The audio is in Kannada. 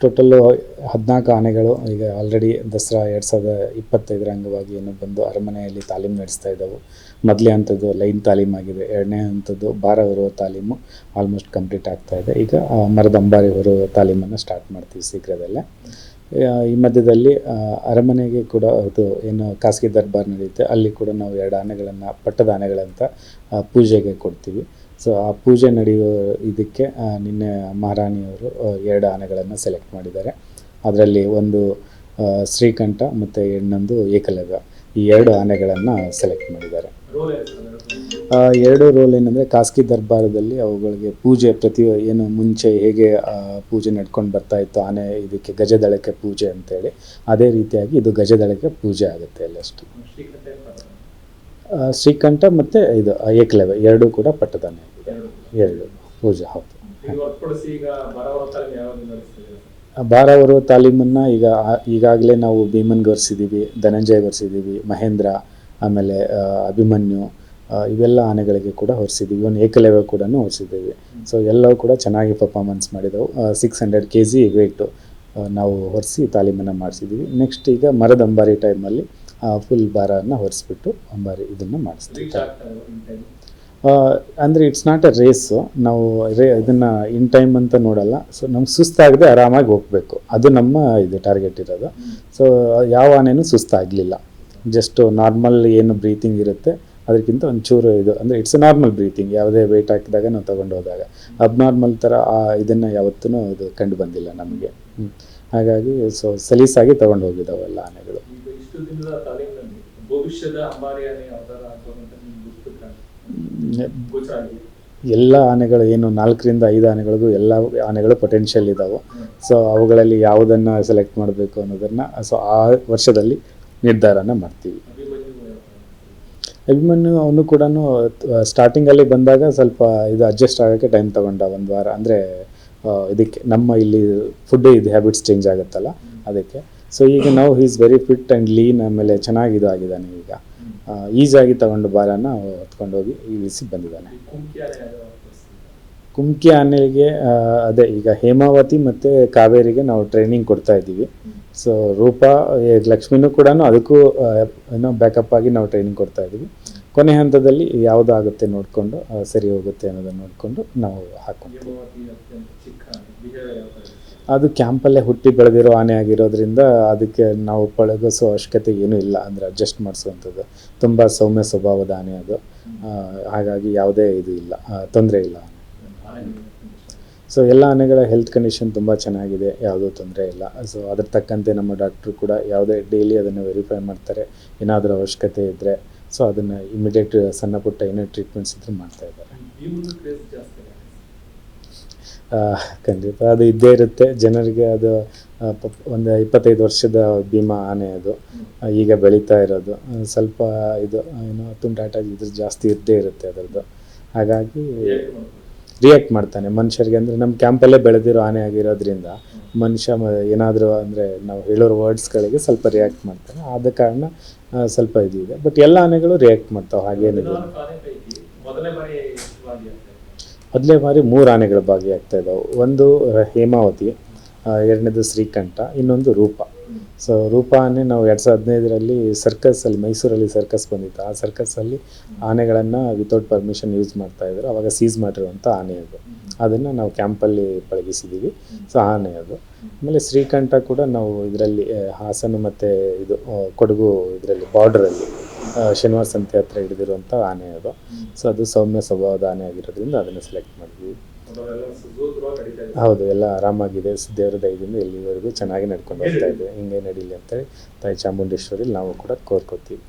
ಟೋಟಲ್ಲು ಹದಿನಾಲ್ಕು ಆನೆಗಳು, ಈಗ ಆಲ್ರೆಡಿ ದಸರಾ ಎರಡು ಸಾವಿರದ ಇಪ್ಪತ್ತೈದರ ಅಂಗವಾಗಿ ಏನು ಬಂದು ಅರಮನೆಯಲ್ಲಿ ತಾಲೀಮು ನಡೆಸ್ತಾ ಇದ್ದಾವೆ. ಮೊದಲೇ ಅಂಥದ್ದು ಲೈನ್ ತಾಲೀಮ್ ಆಗಿದೆ. ಎರಡನೇ ಅಂಥದ್ದು ಭಾರ ಹೊರುವ ತಾಲೀಮು ಆಲ್ಮೋಸ್ಟ್ ಕಂಪ್ಲೀಟ್ ಆಗ್ತಾ ಇದೆ. ಈಗ ಮರದ ಅಂಬಾರಿ ಹೊರುವ ತಾಲೀಮನ್ನು ಸ್ಟಾರ್ಟ್ ಮಾಡ್ತೀವಿ ಶೀಘ್ರದಲ್ಲೇ. ಈ ಮಧ್ಯದಲ್ಲಿ ಅರಮನೆಗೆ ಕೂಡ ಅದು ಏನು ಖಾಸಗಿ ದರ್ಬಾರ್ ನಡೆಯುತ್ತೆ, ಅಲ್ಲಿ ಕೂಡ ನಾವು ಎರಡು ಆನೆಗಳನ್ನು, ಪಟ್ಟದ ಆನೆಗಳಂತ ಪೂಜೆಗೆ ಕೊಡ್ತೀವಿ. ಸೊ ಆ ಪೂಜೆ ನಡೆಯುವ ಇದಕ್ಕೆ ನಿನ್ನೆ ಮಹಾರಾಣಿಯವರು ಎರಡು ಆನೆಗಳನ್ನು ಸೆಲೆಕ್ಟ್ ಮಾಡಿದ್ದಾರೆ. ಅದರಲ್ಲಿ ಒಂದು ಶ್ರೀಕಂಠ ಮತ್ತು ಇನ್ನೊಂದು ಏಕಲವ್ಯ. ಈ ಎರಡು ಆನೆಗಳನ್ನು ಸೆಲೆಕ್ಟ್ ಮಾಡಿದ್ದಾರೆ. ಎರಡು ರೋಲ್ ಏನಂದರೆ ಖಾಸಗಿ ದರ್ಬಾರದಲ್ಲಿ ಅವುಗಳಿಗೆ ಪೂಜೆ ಪ್ರತಿ ಏನು ಮುಂಚೆ ಹೇಗೆ ಪೂಜೆ ನಡ್ಕೊಂಡು ಬರ್ತಾ ಇತ್ತು, ಆನೆ ಇದಕ್ಕೆ ಗಜದಳಕ್ಕೆ ಪೂಜೆ ಅಂತೇಳಿ, ಅದೇ ರೀತಿಯಾಗಿ ಇದು ಗಜದಳಕ್ಕೆ ಪೂಜೆ ಆಗುತ್ತೆ ಅಲ್ಲಷ್ಟು ಶ್ರೀಕಂಠ? ಮತ್ತು ಇದು ಏಕಲವ್ಯ ಎರಡೂ ಕೂಡ ಪಟ್ಟದಾನೆ ಎರಡು. ಪೂಜೆ ಹೌದು. ಹೊರುವ ತಾಲೀಮನ್ನು ಈಗ ಈಗಾಗಲೇ ನಾವು ಭೀಮನ್ಗೆ ಒರೆಸಿದ್ದೀವಿ ಧನಂಜಯ್ ಒರೆಸಿದ್ದೀವಿ ಮಹೇಂದ್ರ ಆಮೇಲೆ ಅಭಿಮನ್ಯು ಇವೆಲ್ಲ ಆನೆಗಳಿಗೆ ಕೂಡ ಹೊರಿಸಿದ್ದೀವಿ. ಇವನ್ ಏಕಲವ್ಯ ಕೂಡ ಹೊರಿಸಿದ್ದೀವಿ. ಸೊ ಎಲ್ಲವೂ ಕೂಡ ಚೆನ್ನಾಗಿ ಪರ್ಫಾರ್ಮೆನ್ಸ್ ಮಾಡಿದವು. Six hundred K G weight ನಾವು ಹೊರಿಸಿ ತಾಲೀಮನ್ನು ಮಾಡಿಸಿದ್ದೀವಿ. ನೆಕ್ಸ್ಟ್ ಈಗ ಮರದಂಬಾರಿ ಟೈಮಲ್ಲಿ ಫುಲ್ ಭಾರನ ಹೊರಿಸ್ಬಿಟ್ಟು ಬಾರಿ ಇದನ್ನು ಮಾಡಿಸ್ತೀವಿ. ಅಂದರೆ ಇಟ್ಸ್ ನಾಟ್ ಅ ರೇಸು ನಾವು ರೇ ಇದನ್ನು ಇನ್ ಟೈಮ್ ಅಂತ ನೋಡಲ್ಲ. ಸೊ ನಮ್ಗೆ ಸುಸ್ತಾಗದೆ ಆರಾಮಾಗಿ ಹೋಗಬೇಕು. ಅದು ನಮ್ಮ ಇದು ಟಾರ್ಗೆಟ್ ಇರೋದು. ಸೊ ಯಾವ ಆನೆನೂ ಸುಸ್ತಾಗಲಿಲ್ಲ. ಜಸ್ಟ್ ನಾರ್ಮಲ್ ಏನು ಬ್ರೀತಿಂಗ್ ಇರುತ್ತೆ. ಅದಕ್ಕಿಂತ ಒಂಚೂರು ಇದು ಅಂದರೆ ಇಟ್ಸ್ ನಾರ್ಮಲ್ ಬ್ರೀತಿಂಗ್ ಯಾವುದೇ ವೆಯ್ಟ್ ಹಾಕಿದಾಗ ನಾವು ತೊಗೊಂಡು ಹೋದಾಗ. ಅಬ್ನಾರ್ಮಲ್ ಥರ ಆ ಇದನ್ನು ಯಾವತ್ತೂ ಇದು ಕಂಡು ಬಂದಿಲ್ಲ ನಮಗೆ. ಹಾಗಾಗಿ ಸೊ ಸಲೀಸಾಗಿ ತೊಗೊಂಡು ಹೋಗಿದ್ದಾವೆಲ್ಲ ಆನೆಗಳು. ಇಷ್ಟು ದಿನದ ತಾಲೀಮಿನಲ್ಲಿ ಭವಿಷ್ಯದ ಯಾವ್ದಾರ ಅಂತ ನಿಮ್ಗೆ ಎಲ್ಲ ಆನೆಗಳು ಏನು ನಾಲ್ಕರಿಂದ ಐದು ಆನೆಗಳಿಗೂ ಎಲ್ಲ ಆನೆಗಳು ಪೊಟೆನ್ಷಿಯಲ್ ಇದ್ದಾವೆ ಸೊ ಅವುಗಳಲ್ಲಿ ಯಾವುದನ್ನು ಸೆಲೆಕ್ಟ್ ಮಾಡಬೇಕು ಅನ್ನೋದನ್ನು ಸೊ ಆ ವರ್ಷದಲ್ಲಿ ನಿರ್ಧಾರನ ಮಾಡ್ತೀವಿ? ಅಭಿಮನ್ಯು ಅವನು ಕೂಡ ಸ್ಟಾರ್ಟಿಂಗಲ್ಲಿ ಬಂದಾಗ ಸ್ವಲ್ಪ ಇದು ಅಡ್ಜಸ್ಟ್ ಆಗೋಕ್ಕೆ ಟೈಮ್ ತಗೊಂಡ ಒಂದು ವಾರ. ಅಂದರೆ ಇದಕ್ಕೆ ನಮ್ಮ ಇಲ್ಲಿ ಫುಡ್ ಇದು ಹ್ಯಾಬಿಟ್ಸ್ ಚೇಂಜ್ ಆಗುತ್ತಲ್ಲ ಅದಕ್ಕೆ. ಸೊ ಈಗ ನಾವು is very fit and lean ಆಮೇಲೆ ಚೆನ್ನಾಗಿ ಇದು ಆಗಿದ್ದಾನೆ ಈಗ. ಈಸಿಯಾಗಿ ತಗೊಂಡು ಬಾರನ ಹೊತ್ಕೊಂಡೋಗಿ ಇಳಿಸಿ ಬಂದಿದ್ದಾನೆ. ಕುಮ್ಕಿ ಆನೆಗೆ ಅದೇ ಈಗ ಹೇಮಾವತಿ ಮತ್ತು ಕಾವೇರಿಗೆ ನಾವು ಟ್ರೈನಿಂಗ್ ಕೊಡ್ತಾ ಇದ್ದೀವಿ. ಸೊ ರೂಪಾ ಲಕ್ಷ್ಮಿನೂ ಕೂಡ ಅದಕ್ಕೂ ಏನೋ ಬ್ಯಾಕಪ್ ಆಗಿ ನಾವು ಟ್ರೈನಿಂಗ್ ಕೊಡ್ತಾ ಇದ್ದೀವಿ. ಕೊನೆ ಹಂತದಲ್ಲಿ ಯಾವುದಾಗುತ್ತೆ ನೋಡಿಕೊಂಡು ಸರಿ ಹೋಗುತ್ತೆ ಅನ್ನೋದನ್ನು ನೋಡಿಕೊಂಡು ನಾವು ಹಾಕ್ಕೊಂತೀವಿ ಅದು ಕ್ಯಾಂಪಲ್ಲೇ ಹುಟ್ಟಿ ಬೆಳೆದಿರೋ ಆನೆ ಆಗಿರೋದ್ರಿಂದ ಅದಕ್ಕೆ ನಾವು ಪಳಗಿಸೋ ಅವಶ್ಯಕತೆ ಏನೂ ಇಲ್ಲ ಅಂದರೆ ಅಡ್ಜಸ್ಟ್ ಮಾಡಿಸುವಂಥದ್ದು. ತುಂಬ ಸೌಮ್ಯ ಸ್ವಭಾವದ ಆನೆ ಅದು. ಹಾಗಾಗಿ ಯಾವುದೇ ಇದು ಇಲ್ಲ. ತೊಂದರೆ ಇಲ್ಲ. ಸೊ ಎಲ್ಲ ಆನೆಗಳ ಹೆಲ್ತ್ ಕಂಡೀಷನ್ ತುಂಬ ಚೆನ್ನಾಗಿದೆ. ಯಾವುದೂ ತೊಂದರೆ ಇಲ್ಲ. ಸೊ ಅದ್ರ ತಕ್ಕಂತೆ ನಮ್ಮ ಡಾಕ್ಟ್ರು ಕೂಡ ಯಾವುದೇ ಡೈಲಿ ಅದನ್ನು ವೆರಿಫೈ ಮಾಡ್ತಾರೆ. ಏನಾದರೂ ಅವಶ್ಯಕತೆ ಇದ್ದರೆ ಸೊ ಅದನ್ನು ಇಮಿಡಿಯೇಟ್ ಸಣ್ಣ ಪುಟ್ಟ ಏನೇ ಟ್ರೀಟ್ಮೆಂಟ್ಸ್ ಇದ್ದರೆ ಮಾಡ್ತಾ ಇದ್ದಾರೆ ಭೀಮನ ಕ್ರೇಜ್ ಜಾಸ್ತಿ ಇದೆ. ಆ, ಖಂಡಿತ. ಅದು ಇದ್ದೇ ಇರುತ್ತೆ. ಜನರಿಗೆ ಅದು ಒಂದು ಇಪ್ಪತ್ತೈದು ವರ್ಷದ ಭೀಮಾ ಆನೆ ಅದು. ಈಗ ಬೆಳೀತಾ ಇರೋದು. ಸ್ವಲ್ಪ ಇದು ಏನು, ತುಂಟಾಟ ಇದ್ರ ಜಾಸ್ತಿ ಇದ್ದೇ ಇರುತ್ತೆ ಅದರದ್ದು. ಹಾಗಾಗಿ ರಿಯಾಕ್ಟ್ ಮಾಡ್ತಾನೆ. ಮನುಷ್ಯರಿಗೆ ಅಂದರೆ ನಮ್ಮ ಕ್ಯಾಂಪಲ್ಲೇ ಬೆಳೆದಿರೋ ಆನೆ ಆಗಿರೋದ್ರಿಂದ ಮನುಷ್ಯ ಏನಾದರೂ ಅಂದರೆ ನಾವು ಹೇಳೋರು ವರ್ಡ್ಸ್ಗಳಿಗೆ ಸ್ವಲ್ಪ ರಿಯಾಕ್ಟ್ ಮಾಡ್ತಾನೆ. ಆದ ಕಾರಣ ಸ್ವಲ್ಪ ಇದು ಇದೆ. ಬಟ್ ಎಲ್ಲ ಆನೆಗಳು ರಿಯಾಕ್ಟ್ ಮಾಡ್ತಾವೆ. ಹಾಗೇನಿದೆ ಮೊದಲೇ ಬಾರಿ ಮೂರು ಆನೆಗಳು ಭಾಗಿಯಾಗ್ತಾ ಇದ್ದಾವೆ. ಒಂದು ಹೇಮಾವತಿ ಎರಡನೇದು ಶ್ರೀಕಂಠ, ಇನ್ನೊಂದು ರೂಪ. ಸೊ ರೂಪ ಆನೆ ನಾವು ಎರಡು ಸಾವಿರದ ಹದಿನೈದರಲ್ಲಿ ಸರ್ಕಸಲ್ಲಿ ಮೈಸೂರಲ್ಲಿ ಸರ್ಕಸ್ ಬಂದಿತ್ತು. ಆ ಸರ್ಕಸ್ಸಲ್ಲಿ ಆನೆಗಳನ್ನು ವಿತೌಟ್ ಪರ್ಮಿಷನ್ ಯೂಸ್ ಮಾಡ್ತಾ ಇದ್ರು. ಅವಾಗ ಸೀಸ್ ಮಾಡಿರುವಂಥ ಆನೆ ಅದು. ಅದನ್ನು ನಾವು ಕ್ಯಾಂಪಲ್ಲಿ ಪಳಗಿಸಿದ್ದೀವಿ ಸೊ ಆನೆ ಅದು. ಆಮೇಲೆ ಶ್ರೀಕಂಠ ಕೂಡ ನಾವು ಇದರಲ್ಲಿ ಹಾಸನ ಮತ್ತು ಇದು ಕೊಡಗು ಇದರಲ್ಲಿ ಬಾರ್ಡ್ರಲ್ಲಿ ಶನಿವಾರ ಸಂತೆ ಹತ್ರ ಹಿಡಿದಿರುವಂಥ ಆನೆ ಅದು. ಸೊ ಅದು ಸೌಮ್ಯ ಸ್ವಭಾವದ ಆನೆ ಆಗಿರೋದ್ರಿಂದ ಅದನ್ನು ಸೆಲೆಕ್ಟ್ ಮಾಡಿದ್ವಿ. ಹೌದು, ಎಲ್ಲ ಆರಾಮಾಗಿದೆ. ದೇವರ ದಯದಿಂದ ಇಲ್ಲಿವರೆಗೂ ಚೆನ್ನಾಗಿ ನಡ್ಕೊಂಡು ಹೋಗ್ತಾ ಇದೆ. ಹಿಂಗೆ ನಡೀಲಿ ಅಂತೇಳಿ ತಾಯಿ ಚಾಮುಂಡೇಶ್ವರಿ ನಾವು ಕೂಡ ಕೋರ್ಕೋತೀವಿ.